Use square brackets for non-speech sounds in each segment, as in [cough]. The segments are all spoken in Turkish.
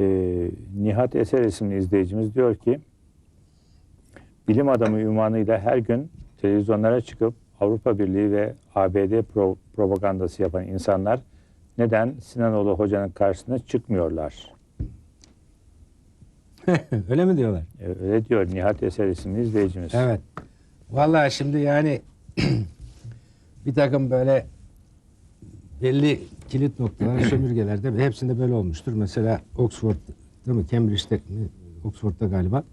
e, Nihat Eser isimli izleyicimiz diyor ki bilim adamı ünvanıyla her gün televizyonlara çıkıp Avrupa Birliği ve ABD pro- propagandası yapan insanlar neden Sinanoğlu hocanın karşısına çıkmıyorlar? [laughs] Öyle mi diyorlar? E, Öyle diyor Nihat Eser isimli izleyicimiz. Evet. Vallahi şimdi yani [clears throat] bir takım böyle belli kilit noktalar [clears throat] sömürgelerde ve hepsinde böyle olmuştur. Mesela Oxford değil mi? Cambridge'de mi? Oxford'da galiba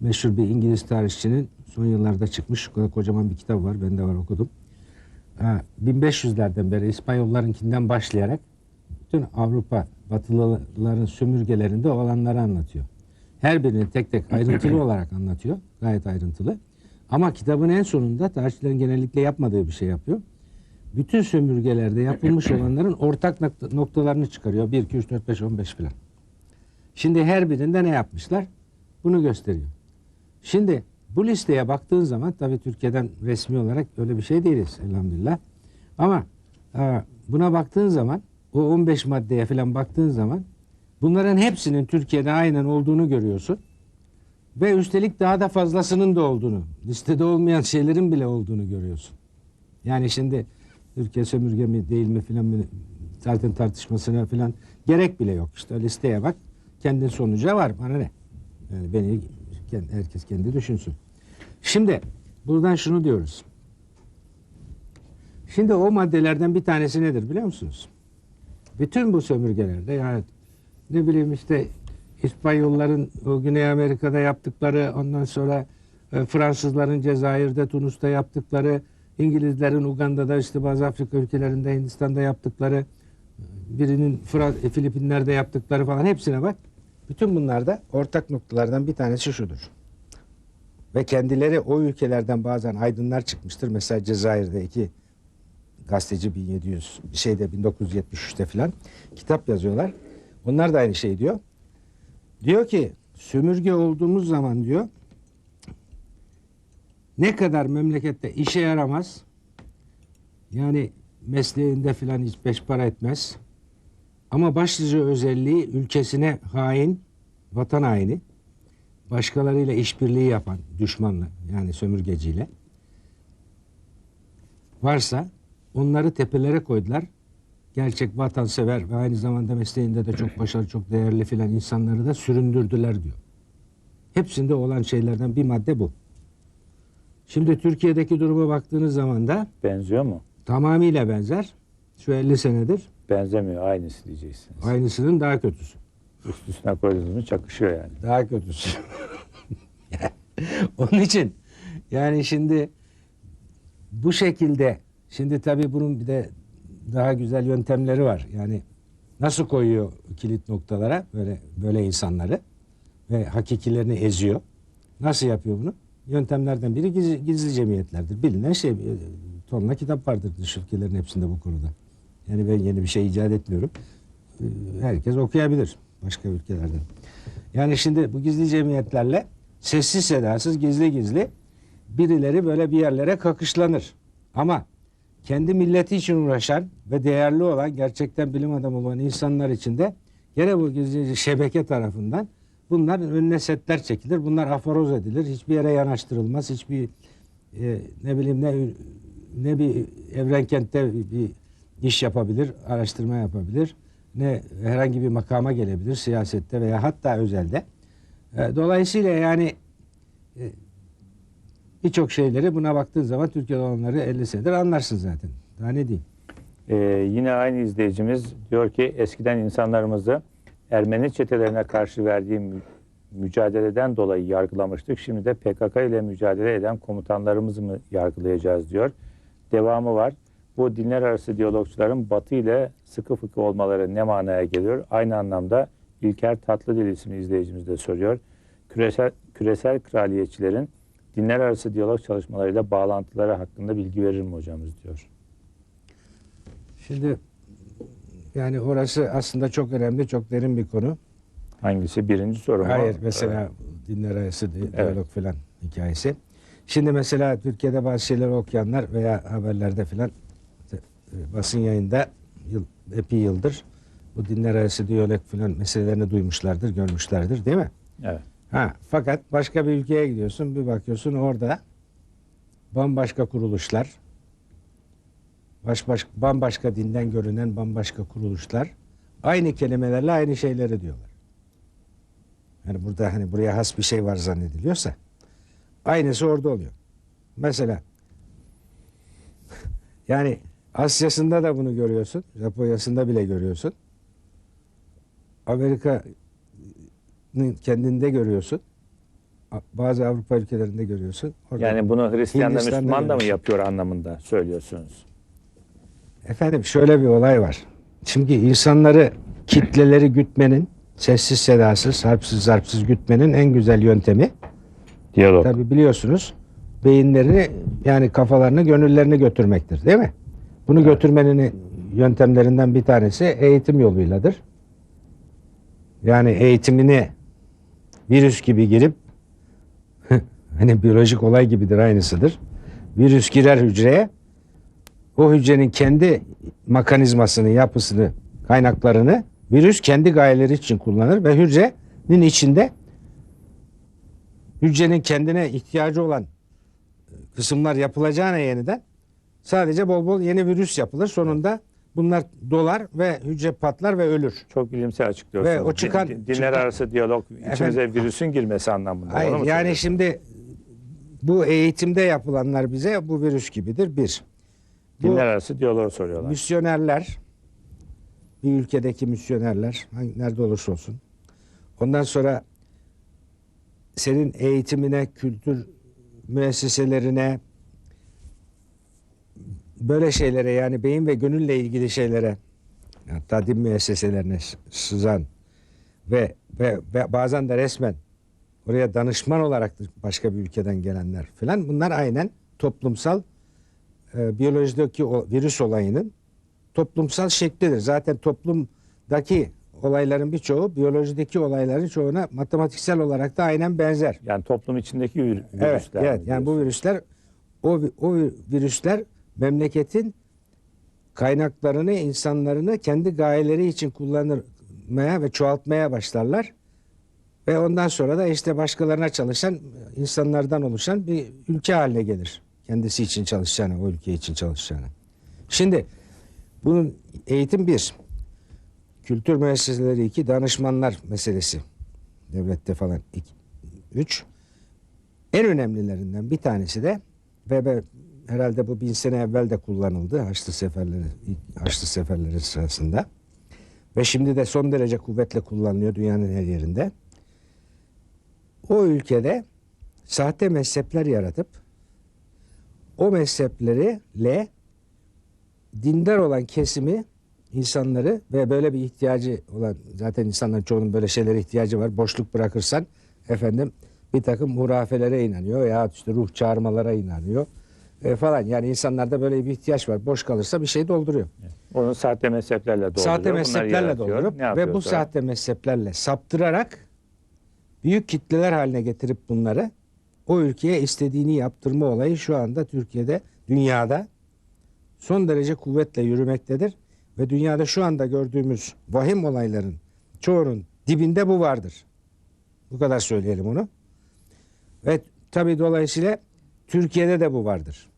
meşhur bir İngiliz tarihçinin son yıllarda çıkmış kocaman bir kitap var. Ben de var okudum. Ha, 1500'lerden beri İspanyollarınkinden başlayarak bütün Avrupa Batılıların sömürgelerinde olanları anlatıyor. Her birini tek tek ayrıntılı [clears throat] olarak anlatıyor. Gayet ayrıntılı. Ama kitabın en sonunda tarihçilerin genellikle yapmadığı bir şey yapıyor. Bütün sömürgelerde yapılmış olanların ortak nokta- noktalarını çıkarıyor. 1, 2, 3, 4, 5, 15 filan. Şimdi her birinde ne yapmışlar? Bunu gösteriyor. Şimdi bu listeye baktığın zaman tabii Türkiye'den resmi olarak öyle bir şey değiliz elhamdülillah. Ama e, buna baktığın zaman o 15 maddeye falan baktığın zaman bunların hepsinin Türkiye'de aynen olduğunu görüyorsun. Ve üstelik daha da fazlasının da olduğunu, listede olmayan şeylerin bile olduğunu görüyorsun. Yani şimdi Türkiye sömürge mi değil mi filan mi- zaten tartışmasına filan gerek bile yok. İşte listeye bak kendin sonuca var bana ne? Yani beni herkes kendi düşünsün. Şimdi buradan şunu diyoruz. Şimdi o maddelerden bir tanesi nedir biliyor musunuz? Bütün bu sömürgelerde yani ne bileyim işte İspanyolların o Güney Amerika'da yaptıkları ondan sonra e, Fransızların Cezayir'de Tunus'ta yaptıkları İngilizlerin Uganda'da işte bazı Afrika ülkelerinde Hindistan'da yaptıkları birinin Fra- e, Filipinler'de yaptıkları falan hepsine bak. Bütün bunlarda ortak noktalardan bir tanesi şudur. Ve kendileri o ülkelerden bazen aydınlar çıkmıştır. Mesela Cezayir'de iki gazeteci 1700 şeyde 1973'te filan kitap yazıyorlar. Onlar da aynı şey diyor. Diyor ki sömürge olduğumuz zaman diyor ne kadar memlekette işe yaramaz yani mesleğinde filan hiç beş para etmez ama başlıca özelliği ülkesine hain vatan haini başkalarıyla işbirliği yapan düşmanla yani sömürgeciyle varsa onları tepelere koydular. Gerçek vatansever ve aynı zamanda mesleğinde de çok başarılı, çok değerli filan insanları da süründürdüler diyor. Hepsinde olan şeylerden bir madde bu. Şimdi Türkiye'deki duruma baktığınız zaman da Benziyor mu? tamamıyla benzer. Şu 50 senedir Benzemiyor. Aynısı diyeceksiniz. aynısının daha kötüsü. Üst üstüne koyduğunuz çakışıyor yani. Daha kötüsü. [laughs] Onun için yani şimdi bu şekilde şimdi tabii bunun bir de daha güzel yöntemleri var. Yani nasıl koyuyor kilit noktalara böyle böyle insanları ve hakikilerini eziyor. Nasıl yapıyor bunu? Yöntemlerden biri gizli, gizli cemiyetlerdir. Bilinen şey e, tonla kitap vardır dış ülkelerin hepsinde bu konuda. Yani ben yeni bir şey icat etmiyorum. E, Herkes okuyabilir başka ülkelerden. Yani şimdi bu gizli cemiyetlerle sessiz sedasız gizli gizli birileri böyle bir yerlere kakışlanır. Ama kendi milleti için uğraşan ve değerli olan gerçekten bilim adamı olan insanlar için de gene bu gizli şebeke tarafından bunların önüne setler çekilir. Bunlar aforoz edilir. Hiçbir yere yanaştırılmaz. Hiçbir e, ne bileyim ne ne bir Evrenkentte bir iş yapabilir, araştırma yapabilir. Ne herhangi bir makama gelebilir siyasette veya hatta özelde. E, Dolayısıyla yani e, birçok şeyleri buna baktığın zaman Türkiye'de olanları 50 senedir anlarsın zaten. Daha ne diyeyim? Ee, yine aynı izleyicimiz diyor ki eskiden insanlarımızı Ermeni çetelerine karşı verdiği mü- mücadeleden dolayı yargılamıştık. Şimdi de PKK ile mücadele eden komutanlarımızı mı yargılayacağız diyor. Devamı var. Bu dinler arası diyalogçuların Batı ile sıkı fıkı olmaları ne manaya geliyor? Aynı anlamda İlker Tatlıdil isimli izleyicimiz de soruyor. Küresel, küresel kraliyetçilerin dinler arası diyalog çalışmalarıyla bağlantıları hakkında bilgi verir mi hocamız diyor. Şimdi yani orası aslında çok önemli, çok derin bir konu. Hangisi? Birinci soru mu? Hayır mesela dinler arası di- diyalog falan hikayesi. Şimdi mesela Türkiye'de bazı şeyleri okuyanlar veya haberlerde falan e, basın yayında yıl, epey yıldır bu dinler arası diyalog falan meselelerini duymuşlardır, görmüşlerdir değil mi? Evet. Ha, fakat başka bir ülkeye gidiyorsun bir bakıyorsun orada bambaşka kuruluşlar baş, baş, bambaşka dinden görünen bambaşka kuruluşlar aynı kelimelerle aynı şeyleri diyorlar. Yani burada hani buraya has bir şey var zannediliyorsa aynısı orada oluyor. Mesela [laughs] yani Asya'sında da bunu görüyorsun. Japonya'sında bile görüyorsun. Amerika'nın kendinde görüyorsun. Bazı Avrupa ülkelerinde görüyorsun. Orada- Yani bunu Hristiyan da Müslüman da mı yapıyor anlamında söylüyorsunuz? Efendim şöyle bir olay var. Şimdi insanları kitleleri gütmenin sessiz sedasız, harpsiz zarpsız gütmenin en güzel yöntemi Diyalog. tabi biliyorsunuz beyinlerini yani kafalarını gönüllerini götürmektir değil mi? Bunu götürmenin yöntemlerinden bir tanesi eğitim yoluyladır. Yani eğitimini virüs gibi girip [laughs] hani biyolojik olay gibidir aynısıdır. Virüs girer hücreye o hücrenin kendi mekanizmasını, yapısını, kaynaklarını virüs kendi gayeleri için kullanır ve hücrenin içinde hücrenin kendine ihtiyacı olan kısımlar yapılacağına yeniden sadece bol bol yeni virüs yapılır. Sonunda bunlar dolar ve hücre patlar ve ölür. Çok bilimsel açıklıyorsunuz. Ve o çıkan- Din- dinler çıkan- arası diyalog içimize virüsün girmesi anlamında. Hayır, yani şimdi bu eğitimde yapılanlar bize bu virüs gibidir. Bir. Dinler arası diyaloğu soruyorlar. misyonerler bir ülkedeki misyonerler hangi, nerede olursa olsun ondan sonra senin eğitimine, kültür müesseselerine böyle şeylere yani beyin ve gönülle ilgili şeylere hatta din müesseselerine s- sızan ve, ve, ve bazen de resmen oraya danışman olarak da başka bir ülkeden gelenler filan bunlar aynen toplumsal e, biyolojideki o virüs olayının toplumsal şeklidir. Zaten toplumdaki olayların birçoğu biyolojideki olayların çoğuna matematiksel olarak da aynen benzer. Yani toplum içindeki vir- virüsler. Evet, evet. mi Yani bu virüsler o o vi- virüsler memleketin kaynaklarını, insanlarını kendi gayeleri için kullanmaya ve çoğaltmaya başlarlar. Ve ondan sonra da işte başkalarına çalışan insanlardan oluşan bir ülke haline gelir. Kendisi için çalışacağını, o ülke için çalışacağını. Şimdi bunun eğitim bir. Kültür müesseseleri iki. Danışmanlar meselesi. Devlette falan iki. Üç. En önemlilerinden bir tanesi de ve herhalde bu bin sene evvel de kullanıldı Haçlı seferleri, Haçlı seferleri sırasında. Ve şimdi de son derece kuvvetle kullanılıyor dünyanın her yerinde. O ülkede sahte mezhepler yaratıp o mezheplerle dindar olan kesimi insanları ve böyle bir ihtiyacı olan zaten insanların çoğunun böyle şeylere ihtiyacı var. Boşluk bırakırsan efendim bir takım hurafelere inanıyor ya işte ruh çağırmalara inanıyor e, falan. Yani insanlarda böyle bir ihtiyaç var. Boş kalırsa bir şey dolduruyor. Onu sahte mezheplerle dolduruyor. Sahte mezheplerle doldurup ve bu sahte mezheplerle saptırarak büyük kitleler haline getirip bunları o ülkeye istediğini yaptırma olayı şu anda Türkiye'de, dünyada son derece kuvvetle yürümektedir. Ve dünyada şu anda gördüğümüz vahim olayların çoğunun dibinde bu vardır. Bu kadar söyleyelim onu. Ve tabii dolayısıyla Türkiye'de de bu vardır.